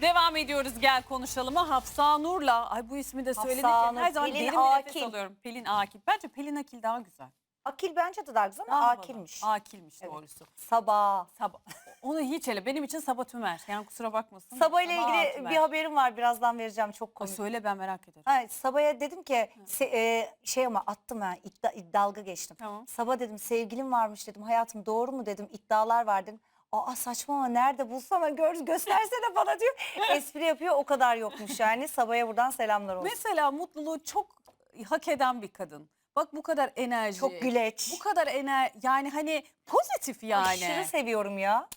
Devam ediyoruz gel konuşalıma. Hafsa Nur'la. Ay bu ismi de Hafsa söyledik. Nur, Her zaman Pelin derin bir nefes Akil. alıyorum. Pelin Akil. Bence Pelin Akil daha güzel. Akil bence de daha güzel ama Daha havalı. akilmiş. Akilmiş Evet. doğrusu. Sabah. Sabah. Onu hiç hele. Benim için Sabah Tümer. Yani kusura bakmasın. Sabah ile ilgili Tümer. bir haberim var birazdan vereceğim çok Ay, komik. söyle ben merak ederim. Ha, Sabah'a dedim ki se- e, şey ama attım ha iddia, dalga geçtim. Tamam. Sabah dedim sevgilim varmış dedim hayatım doğru mu dedim iddialar var dedim. Aa saçma ama nerede bulsana gör, göstersene bana diyor. Espri yapıyor o kadar yokmuş yani. Sabah'a buradan selamlar olsun. Mesela mutluluğu çok hak eden bir kadın. Bak bu kadar enerji. Çok güleç. Bu kadar ener yani hani pozitif yani. Aşırı seviyorum ya.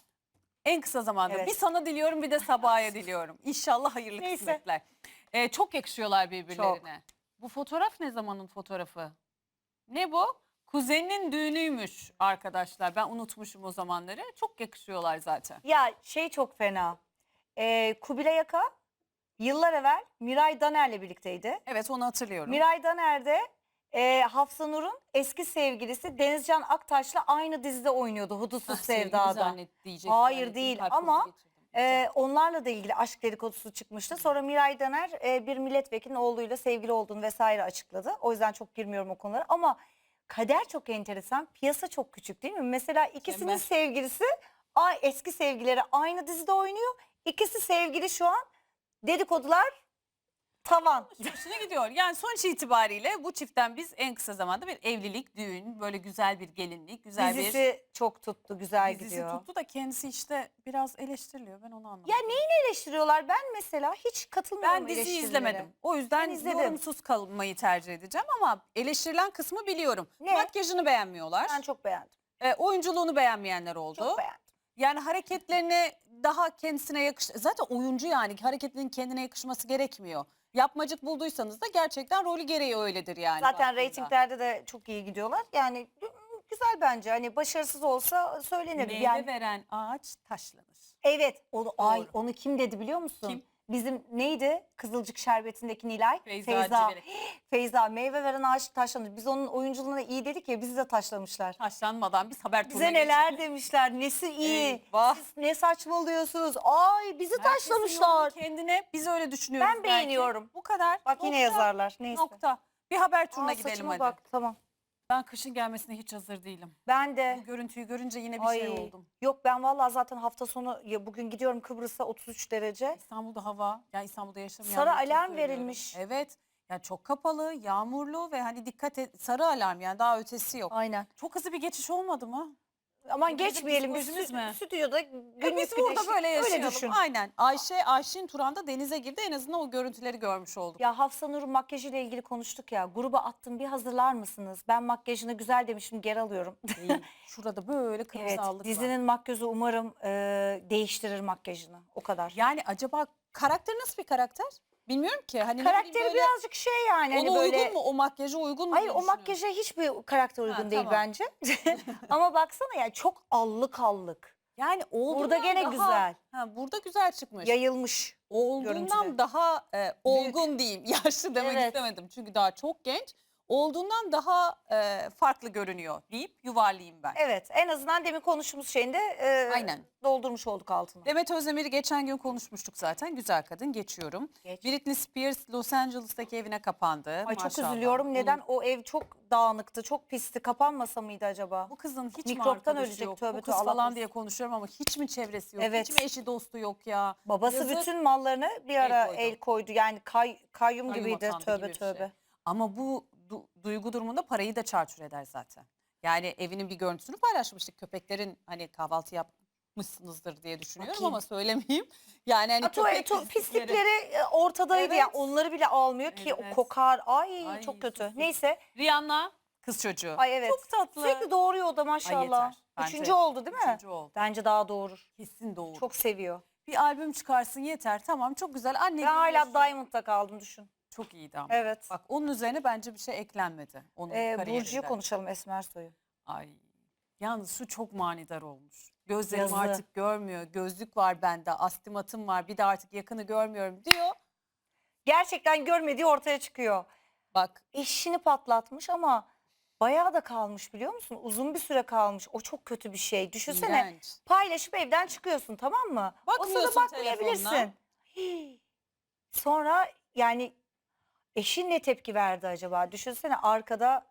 En kısa zamanda. Evet. Bir sana diliyorum bir de Sabah'a diliyorum. İnşallah hayırlı Neyse. kısmetler. Ee, çok yakışıyorlar birbirlerine. Bu fotoğraf ne zamanın fotoğrafı? Ne bu? Kuzeninin düğünüymüş arkadaşlar. Ben unutmuşum o zamanları. Çok yakışıyorlar zaten. Ya şey çok fena. Ee, Kubilay Aka yıllar evvel Miray Daner'le birlikteydi. Evet onu hatırlıyorum. Miray Daner de e, Hafsa Nur'un eski sevgilisi Denizcan Aktaş'la aynı dizide oynuyordu Hudutsuz Ah, Sevda'da. Hayır, değil ama. Ee, onlarla da ilgili aşk dedikodusu çıkmıştı. Sonra Miray Daner e, bir milletvekilinin oğluyla sevgili olduğunu vesaire açıkladı. O yüzden çok girmiyorum o konulara ama kader çok enteresan. Piyasa çok küçük değil mi? Mesela ikisinin Mükemmel. sevgilisi ay eski sevgileri aynı dizide oynuyor. İkisi sevgili şu an. Dedikodular tavan. Hoşuna gidiyor. Yani sonuç itibariyle bu çiftten biz en kısa zamanda bir evlilik, düğün, böyle güzel bir gelinlik, güzel bir Dizisi çok tuttu, güzel dizisi gidiyor. tuttu da kendisi işte biraz eleştiriliyor. Ben onu anlamadım. Ya neyini eleştiriyorlar? Ben mesela hiç katılmıyorum Ben diziyi eleştirilere. izlemedim. O yüzden izledim. yorumsuz kalmayı tercih edeceğim ama eleştirilen kısmı biliyorum. Ne? Makyajını beğenmiyorlar. Ben çok beğendim. E, oyunculuğunu beğenmeyenler oldu. Çok beğendim. Yani hareketlerini daha kendisine yakış... Zaten oyuncu yani hareketinin kendine yakışması gerekmiyor. Yapmacık bulduysanız da gerçekten rolü gereği öyledir yani. Zaten baktığında. reytinglerde de çok iyi gidiyorlar. Yani güzel bence. Hani başarısız olsa söylenir. Meyve Yani veren ağaç taşlanır. evet onu ay Doğru. onu kim dedi biliyor musun? Kim? Bizim neydi? Kızılcık Şerbeti'ndeki Nilay. Feyza Feyza. Civelek. Feyza meyve veren ağaç taşlanır. Biz onun oyunculuğuna iyi dedik ya bizi de taşlamışlar. Taşlanmadan biz haber turuna Bize neler demişler. Nesi iyi. Eyvah. Siz ne saçmalıyorsunuz? Ay bizi Herkesin taşlamışlar. kendine biz öyle düşünüyoruz. Ben belki. beğeniyorum. Bu kadar. Bak yine Nokta. yazarlar. Neyse. Nokta. Bir haber turuna Aa, gidelim saçıma hadi. bak tamam. Ben kışın gelmesine hiç hazır değilim. Ben de. Bu görüntüyü görünce yine bir Ay, şey oldum. Yok ben vallahi zaten hafta sonu ya bugün gidiyorum Kıbrıs'a 33 derece. İstanbul'da hava, ya İstanbul'da yaşamayanlar Sarı alarm verilmiş. Evet. Ya çok kapalı, yağmurlu ve hani dikkat et sarı alarm yani daha ötesi yok. Aynen. Çok hızlı bir geçiş olmadı mı? Aman geçmeyelim biz stü- mi? stüdyoda Ya günlük biz burada böyle yaşayalım. Öyle düşün. Aynen. Ayşe, Ayşin Turan'da denize girdi. En azından o görüntüleri görmüş olduk. Ya Hafsa Nur'un makyajıyla ilgili konuştuk ya. Gruba attım bir hazırlar mısınız? Ben makyajını güzel demişim geri alıyorum. Değil. Şurada böyle kırmızı evet allık var. dizinin makyözü umarım e, değiştirir makyajını. O kadar. Yani acaba karakter nasıl bir karakter? Bilmiyorum ki. Hani ne bileyim Karakteri böyle- birazcık şey yani. Ona hani böyle... uygun mu? O makyaja uygun mu? Hayır diye o düşünüyorum. makyaja hiçbir karakter uygun değil tamam. bence. Ama baksana ya çok allık allık. Yani olduğundan Burada gene daha- güzel. Ha, burada güzel çıkmış. Yayılmış. Olduğundan görüntüleri. daha e, olgun diyeyim. Yaşlı demek Evet. istemedim. Çünkü daha çok genç. Olduğundan daha e, farklı görünüyor deyip yuvarlayayım ben. Evet en azından demin konuştuğumuz şeyinde e, Aynen. doldurmuş olduk altını. Demet Özdemir'i geçen gün konuşmuştuk zaten. Güzel kadın geçiyorum. Geç. Britney Spears Los Angeles'taki evine kapandı. Ay çok Maşallah. üzülüyorum. Neden? O ev çok dağınıktı, çok pisti. Kapanmasa mıydı acaba? Bu kızın hiç mi Mikroptan arkadaşı ölecek, yok? tövbe Bu kız tövbe, Allah falan diye konuşuyorum ama hiç mi çevresi yok? Evet. Hiç mi eşi dostu yok ya? Babası Yazık. bütün mallarını bir ara koydu. el koydu. Yani kay, kayyum Kayyum gibiydi. atandı Tövbe gibi bir şey. tövbe. Ama bu du- duygu durumunda parayı da çarçur eder zaten. Yani evinin bir görüntüsünü paylaşmıştık. Köpeklerin hani kahvaltı yapmışsınızdır diye düşünüyorum Bakayım. ama söylemeyeyim. Yani hani Ha, tuvalet- köpek tu- pislikleri. e, ortadaydı ya. Evet. Onları bile almıyor ki Evet. o kokar. Ay, Ay, çok kötü. sus, sus. Neyse. Rihanna kız çocuğu. Ay evet. Çok tatlı. Sürekli doğuruyor o da Ay maşallah. yeter. Bence Üçüncü oldu değil mi? Üçüncü oldu. Bence daha doğurur. Kesin doğru. Çok seviyor. Bir albüm çıkarsın yeter. Tamam çok güzel. Anne Ben hala. Diamond'da kaldım düşün. Çok iyiydi ama. Evet. Bak onun üzerine bence bir şey eklenmedi. Onun Ee, kariyerinden. Burcu'yu konuşalım Esmer Soy'u. Ay. Yalnız şu çok manidar olmuş. Gözlerim Yazı. artık görmüyor. Gözlük var bende. Astigmatım var. Bir de artık yakını görmüyorum diyor. Gerçekten görmediği ortaya çıkıyor. Bak Eşini patlatmış ama bayağı da kalmış biliyor musun? Uzun bir süre kalmış. O çok kötü bir şey. Düşünsene iğrenç. paylaşıp evden çıkıyorsun tamam mı? o Bakmıyorsun bakmayabilirsin. telefonuna. Sonra yani eşin ne tepki verdi acaba? Düşünsene arkada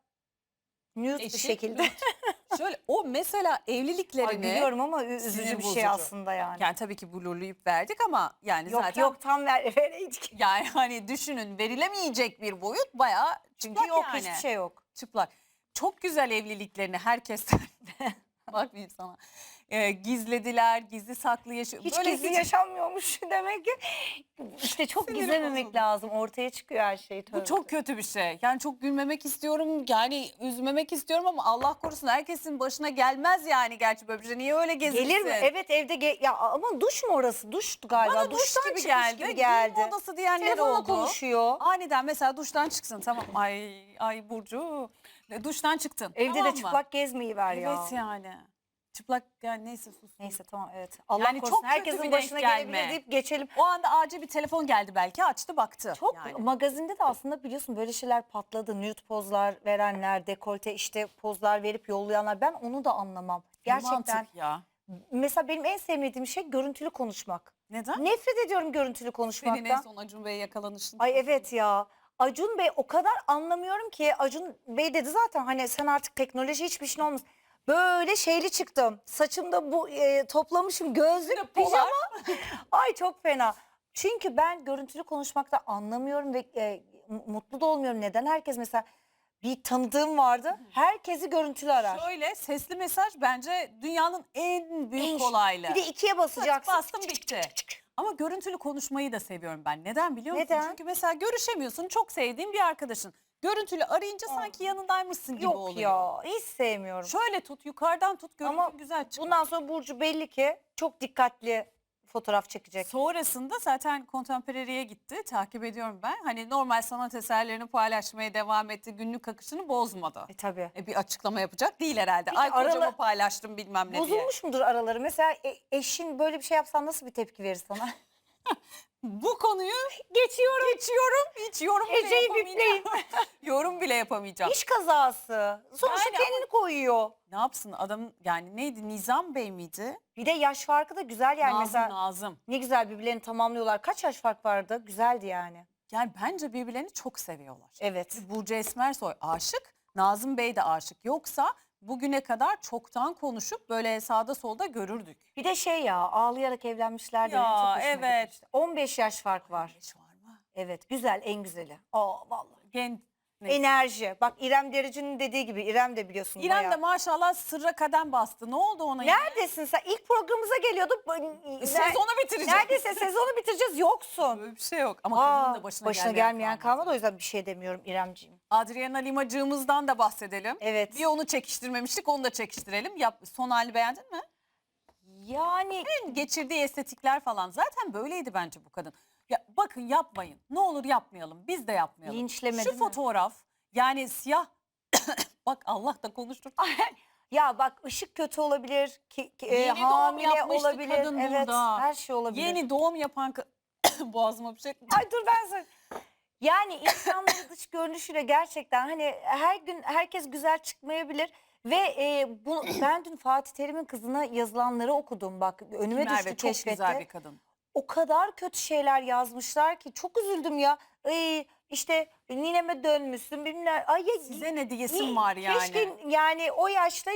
nude bir Eşi şekilde. Şöyle o mesela Ay evliliklerini biliyorum ama ü- üzücü bir bozucu. şey aslında yani. yani tabii ki blurlayıp verdik ama yani yok zaten yok tam ver, vereydik. yani hani düşünün verilemeyecek bir boyut bayağı Çünkü çıplak yok yani. hiçbir şey yok. çıplak. Çok güzel evliliklerini herkes bak bir sana. Ee, gizlediler, gizli saklı yaşıyor. Hiç Böyle gizli yaşanmıyormuş demek ki. İşte çok Sinirim gizlememek bozuldu. lazım. Ortaya çıkıyor her şey. Bu tövbe. çok kötü bir şey. Yani çok gülmemek istiyorum. Yani üzmemek istiyorum ama Allah korusun herkesin başına gelmez yani gerçi böyle bir şey. Niye öyle gezinsin? Gelir mi? Evet evde ge- ya ama duş mu orası? Duştu galiba. Bana duş Duştan gibi çıkmış geldi. gibi Giyinme geldi. odası diyenler Telefonla oldu. konuşuyor. Aniden mesela duştan çıksın tamam. Ay ay Burcu. Duştan çıktın. Evde tamam de mı? çıplak gezmeyi ver ya. Evet yani. Çıplak yani neyse sus. Neyse tamam evet. Allah Yani korusun çok kötü herkesin bir başına gelebilir gelme. deyip geçelim. O anda acil bir telefon geldi belki açtı baktı. Çok yani. magazinde de aslında biliyorsun böyle şeyler patladı. Nude pozlar verenler, dekolte işte pozlar verip yollayanlar. Ben onu da anlamam. Gerçekten. Mantık ya. Mesela benim en sevmediğim şey görüntülü konuşmak. Neden? Nefret ediyorum görüntülü Senin en konuşmaktan. son Acun Bey'e yakalanışın. Ay evet ya. Acun Bey o kadar anlamıyorum ki Acun Bey dedi zaten hani sen artık teknoloji hiçbir şey olmaz. Böyle şeyli çıktım. Saçımda bu e, toplamışım gözlük, pijama. Ay çok fena. Çünkü ben görüntülü konuşmakta anlamıyorum ve e, mutlu da olmuyorum. Neden herkes mesela bir tanıdığım vardı. Herkesi görüntülü arar. Şöyle sesli mesaj bence dünyanın en büyük En- kolaylığı. Bir de ikiye basacaksın. bastım bitti. Ama görüntülü konuşmayı da seviyorum ben. Neden biliyor musun? Neden? Çünkü mesela görüşemiyorsun çok sevdiğin bir arkadaşın. Görüntülü arayınca sanki yanındaymışsın gibi Yok oluyor. ya hiç sevmiyorum. Şöyle tut yukarıdan tut görüntü Ama güzel çıkıyor. Bundan sonra Burcu belli ki çok dikkatli fotoğraf çekecek. Sonrasında zaten kontemporariye gitti. Takip ediyorum ben. Hani normal sanat eserlerini paylaşmaya devam etti. Günlük akışını bozmadı. E tabii. E, bir açıklama yapacak değil herhalde. Peki Ay aralı- paylaştım bilmem ne diye. Bozulmuş mudur araları? Mesela e- eşin böyle bir şey yapsan nasıl bir tepki verir sana? Bu konuyu Geçiyorum. geçiyorum. Hiç yorum bile Ece'yi yapamayacağım. yorum bile yapamayacağım. İş kazası. Sonuçta Yani kendini koyuyor. Ne yapsın adam yani neydi Nizam Bey miydi? Bir de yaş farkı da güzel yani Nazım mesela. Nazım. Ne güzel birbirlerini tamamlıyorlar. Kaç yaş fark vardı? Güzeldi yani. Yani bence birbirlerini çok seviyorlar. Evet. Burcu Esmersoy aşık, Nazım Bey de aşık. Yoksa bugüne kadar çoktan konuşup böyle sağda solda görürdük. Bir de şey ya ağlayarak evlenmişler de Ya, evet. gitmişti. 15 yaş fark var. Beş var mı? Evet güzel en güzeli. Aa vallahi. Gen Neyse. Enerji. Bak İrem Derici'nin dediği gibi İrem de biliyorsun İrem bayağı. de maşallah sırra kadem bastı. Ne oldu ona? Neredesin sen? İlk programımıza geliyorduk. E, Sezonu bitirecek. Neredeyse sezonu bitireceğiz yoksun. Böyle bir şey yok. Ama Aa, kadının da başına, başına gelmeyen kalmadı o yüzden bir şey demiyorum İremciğim. Adriana Limacığımızdan da bahsedelim. Evet. Bir onu çekiştirmemiştik onu da çekiştirelim. Yap, son halini beğendin mi? Yani Geçirdiği estetikler falan zaten böyleydi bence bu kadın. Ya bakın yapmayın. Ne olur yapmayalım. Biz de yapmayalım. Linçleme Şu değil mi? fotoğraf yani siyah bak Allah da konuştur. ya bak ışık kötü olabilir, ki, ki- e, Yeni doğum hamile yapmıştı olabilir. kadın evet, burada. her şey olabilir. Yeni doğum yapan ka- boğazıma bir şey. Ay dur ben söyle. Yani insanların dış görünüşüyle gerçekten hani her gün herkes güzel çıkmayabilir. Ve e, bu ben dün Fatih Terim'in kızına yazılanları okudum bak önüme Merve düştü çok güzel bir kadın. O kadar kötü şeyler yazmışlar ki çok üzüldüm ya. Ay, işte nineme dönmüşsün bilmem. Ay ya, Size ne diyesim iyi, var yani. Keşke yani o yaşta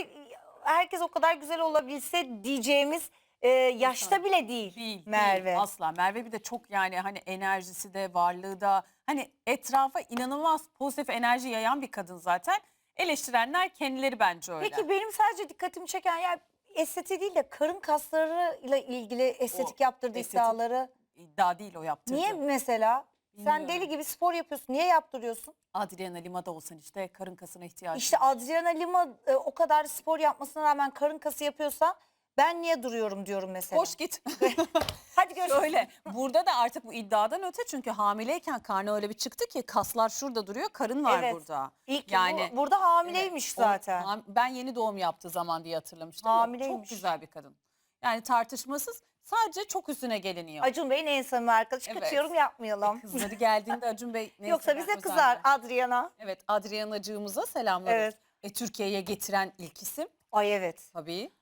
herkes o kadar güzel olabilse diyeceğimiz e, yaşta bile değil, Değil, Merve. değil asla. Merve bir de çok yani hani enerjisi de varlığı da hani etrafa inanılmaz pozitif enerji yayan bir kadın zaten. Eleştirenler kendileri bence öyle. Peki benim sadece dikkatimi çeken yani estetiği değil de karın kaslarıyla ilgili estetik O yaptırdığı estetik iddiaları. İddia değil o yaptırdı. Niye mesela? Sen Bilmiyorum. deli gibi spor yapıyorsun. Niye yaptırıyorsun? Adriana Lima'da olsan işte karın kasına ihtiyacı İşte. Adriana Lima e, o kadar spor yapmasına rağmen karın kası yapıyorsa ben niye duruyorum diyorum mesela. Koş git. Hadi görüşürüz. Şöyle burada da artık bu iddiadan öte çünkü hamileyken karnı öyle bir çıktı ki kaslar şurada duruyor karın var Evet. burada. İlk Yani- bu- burada hamileymiş Evet, o- zaten. ham- ben yeni doğum yaptığı zaman diye hatırlamıştım. ama Hamileymiş. Çok güzel bir kadın. Yani tartışmasız sadece çok üstüne geliniyor. Acun Bey'in en samimi arkadaşı. Evet. Kötü yorum yapmayalım. Kızları geldiğinde Acun Bey neyse Yoksa ben bize özelden- kızar Adriana. Evet Adrianacığımıza selamlar. Evet. E, Türkiye'ye getiren ilk isim Ay evet. tabii.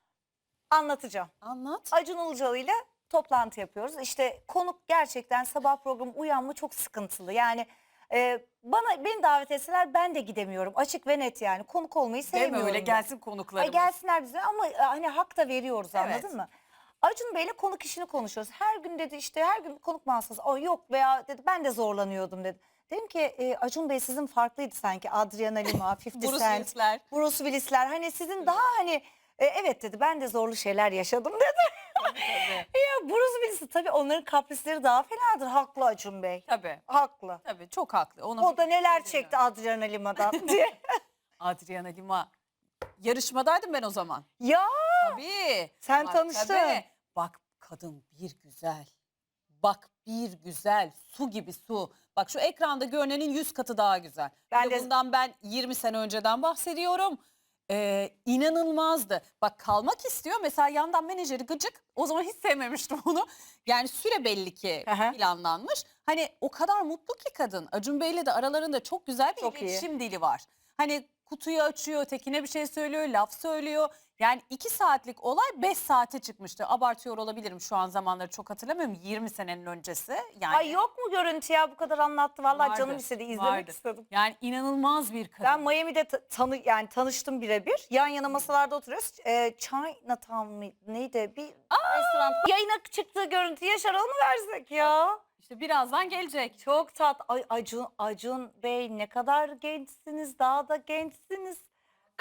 Anlatacağım. Anlat. Acun Ilıcalı ile toplantı yapıyoruz. İşte konuk gerçekten sabah programı uyanma çok sıkıntılı. Yani e, bana beni davet etseler ben de gidemiyorum. Açık ve net yani. Konuk olmayı sevmiyorum. öyle ben. gelsin Ay konuklarımız. gelsinler bize ama e, hani hak da veriyoruz Evet. anladın mı? Acun Bey'le konuk işini konuşuyoruz. Her gün dedi işte her gün konuk mu alsanız? O yok veya dedi ben de zorlanıyordum dedi. Dedim ki e, Acun Bey sizin farklıydı sanki. Adriana Lima, 50 Bruce Cent, Willis'ler. Bruce Willis'ler. Hani sizin daha hani e, evet dedi ben de zorlu şeyler yaşadım dedi. Ya Bruce Willis'i tabii onların kaprisleri daha fenadır. Haklı Acun Bey. Tabii. Haklı. Tabii çok haklı. Ona O da bir- neler şey çekti. Adriana Lima'dan diye. Adriana Lima. Yarışmadaydım ben o zaman. ya Tabii. sen Bak, tanıştın. tabii. Bak kadın bir güzel. Bak bir güzel. Su gibi su. Bak şu ekranda görünenin 100 katı daha güzel. Ben Ben de- bundan ben 20 sene önceden bahsediyorum. Ee, inanılmazdı. Bak kalmak istiyor. Mesela yandan menajeri gıcık. O zaman hiç sevmemiştim onu. Yani süre belli ki Aha. planlanmış. Hani o kadar mutlu ki kadın. Acun Bey'le de aralarında çok güzel bir Çok iyi. iletişim dili var. Hani kutuyu açıyor, tekine bir şey söylüyor, laf söylüyor. Yani iki saatlik olay beş saate çıkmıştı. Abartıyor olabilirim şu an zamanları çok hatırlamıyorum. 20 senenin öncesi. Yani, Ay yok mu görüntü ya bu kadar anlattı. Vallahi Vardı, canım istedi izlemek vardı. istedim. Yani inanılmaz bir kadın. Ben Miami'de ta- tanı yani tanıştım birebir. Yan yana masalarda oturuyoruz. Ee, Chinatown mı neydi? Bir restoran. Yayına çıktığı görüntü Yaşar mı versek ya? İşte birazdan gelecek. Çok tat. Ay Acun, Acun Bey ne kadar gençsiniz. Daha da gençsiniz.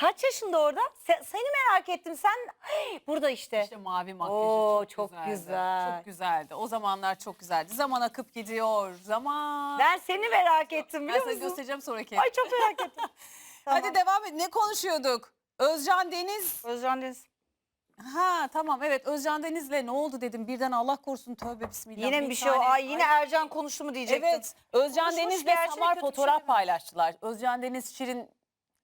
Kaç yaşında orada? Se- seni merak ettim. Sen Hey, burada işte. İşte mavi makyajı Oo, çok, çok güzeldi. güzel. Çok güzeldi. O zamanlar çok güzeldi. Zaman akıp gidiyor. Zaman. Ben seni merak ettim Ben biliyor sana musun? göstereceğim sonraki. Ay çok merak ettim. Tamam. Hadi devam et. Ne konuşuyorduk? Özcan Deniz. Özcan Deniz. Ha tamam evet Özcan Deniz'le ne oldu dedim. Birden Allah korusun tövbe bismillah. Yine mi bir şey o? tane- Ay yine Ercan konuştu mu diyecektim. Evet Özcan Konuşmuş, Deniz'le gerçek Samar kötü bir şey fotoğraf paylaştılar. Özcan Deniz Şirin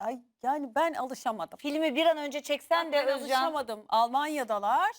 Ay yani ben alışamadım. Filmi bir an önce çeksen de ben Özcan. alışamadım. Almanya'dalar.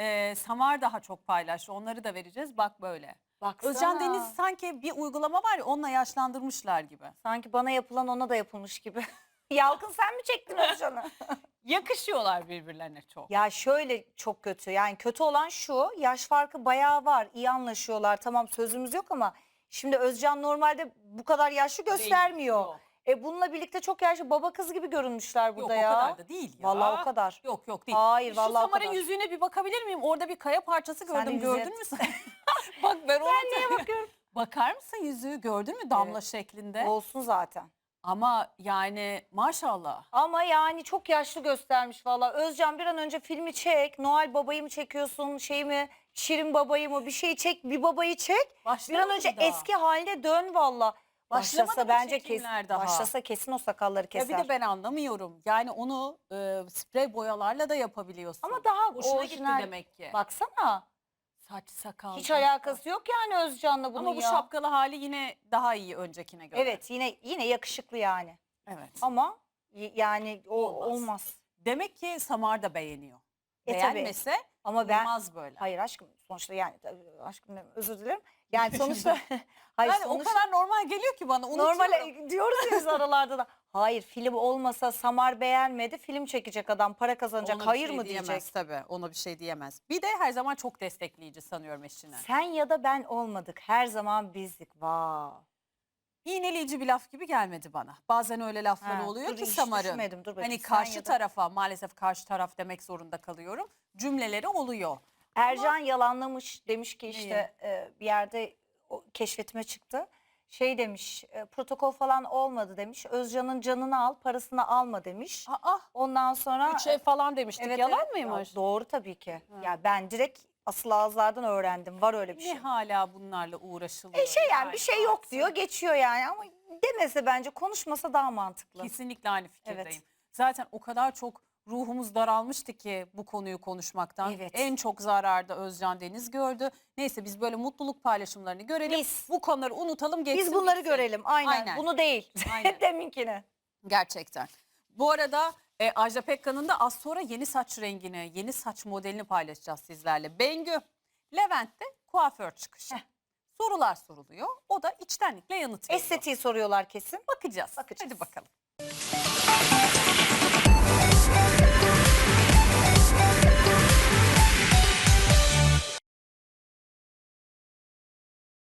Ee, Samar daha çok paylaştı. Onları da vereceğiz. Bak böyle. Baksana. Özcan Deniz sanki bir uygulama var ya onunla yaşlandırmışlar gibi. Sanki bana yapılan ona da yapılmış gibi. Yalkın sen mi çektin Özcan'ı? Yakışıyorlar birbirlerine çok. ya şöyle çok kötü. Yani kötü olan şu. Yaş farkı bayağı var. İyi anlaşıyorlar. Tamam sözümüz yok ama şimdi Özcan normalde bu kadar yaşlı göstermiyor. Yok, E bununla birlikte çok yaşlı baba kız gibi görünmüşler yok burada o ya. kadar da değil ya. Vallahi o kadar. Yok yok değil. Hayır, Şu vallahi o Samar'ın kadar. yüzüğüne bir bakabilir miyim? Orada bir kaya parçası Sen de gördüm. yüzüğe- Gördün mü sen? Bak ben ona Niye bakıyorum? Bakar mısın yüzüğü gördün mü damla Evet. şeklinde? Olsun zaten. Ama yani maşallah. Ama yani çok yaşlı göstermiş valla. Özcan bir an önce filmi çek. Noel babayı mı çekiyorsun şey mi? Şirin babayı mı? Bir şey çek bir babayı çek. Bir an önce daha. eski haline dön valla. Başlamadı Başlasa mı bence kes, çekimler daha? başlasa kesin o sakalları Ya keser. bir de ben anlamıyorum. Yani onu e, sprey boyalarla da yapabiliyorsun. Ama daha Hoşuna gitti orijinal. demek ki. Baksana. Saç sakal. Hiç alakası yok yani Özcan'la bunun Ama bu ya. şapkalı hali yine daha iyi öncekine göre. Evet yine yine yakışıklı yani. Evet. Ama y- yani o Olmaz. olmaz. Demek ki Samar da beğeniyor. E tabii. Beğenmese Ama ben olmaz böyle. hayır aşkım sonuçta yani aşkım özür dilerim. Yani sonuçta hayır yani sonuçta o kadar normal geliyor ki bana. Unutuyorum. Normal e, diyoruz ya biz aralarda da. Hayır film olmasa Samar beğenmedi film çekecek adam para kazanacak Ona hayır şey mı diyemez diyecek. tabii. Ona bir şey diyemez. Bir de her zaman çok destekleyici sanıyorum eşine. Sen ya da ben olmadık her zaman bizdik. Vay. İğneleyici bir laf gibi gelmedi bana. Bazen öyle laflar Ha, oluyor dur, ki hiç Samar'ın. düşünmedim, dur bakayım. Hani Sen karşı ya da- tarafa maalesef karşı taraf demek zorunda kalıyorum. Cümleleri oluyor. Ercan yalanlamış demiş ki işte e, bir yerde o keşfetime çıktı. Şey demiş e, protokol falan olmadı demiş. Özcan'ın canını al parasını alma demiş. Aa, Ondan sonra üç ev falan demiştik. Evet, Yalan evet. Ya mıymış? doğru tabii ki. Ha. Ya ben direkt asıl ağızlardan öğrendim. Var öyle bir Ne şey. hala bunlarla uğraşılıyor. E şey yani bir şey yok diyor geçiyor yani ama demese bence konuşmasa daha mantıklı. Kesinlikle aynı fikirdeyim. Evet. Zaten o kadar çok ruhumuz daralmıştı ki bu konuyu konuşmaktan. Evet. En çok zararda Özcan Deniz gördü. Neyse biz böyle mutluluk paylaşımlarını görelim. Biz. Bu konuları unutalım geçsin. Biz bunları gitsin. görelim aynen. Aynen. Bunu değil. Aynen. Deminkini. Gerçekten. Bu arada e, Ajda Pekkan'ın da az sonra yeni saç rengini, yeni saç modelini paylaşacağız sizlerle. Bengü, Levent'te kuaför çıkışı. Sorular soruluyor. O da içtenlikle yanıt veriyor. Estetiği soruyorlar kesin. Bakacağız. Bakacağız. Hadi bakalım.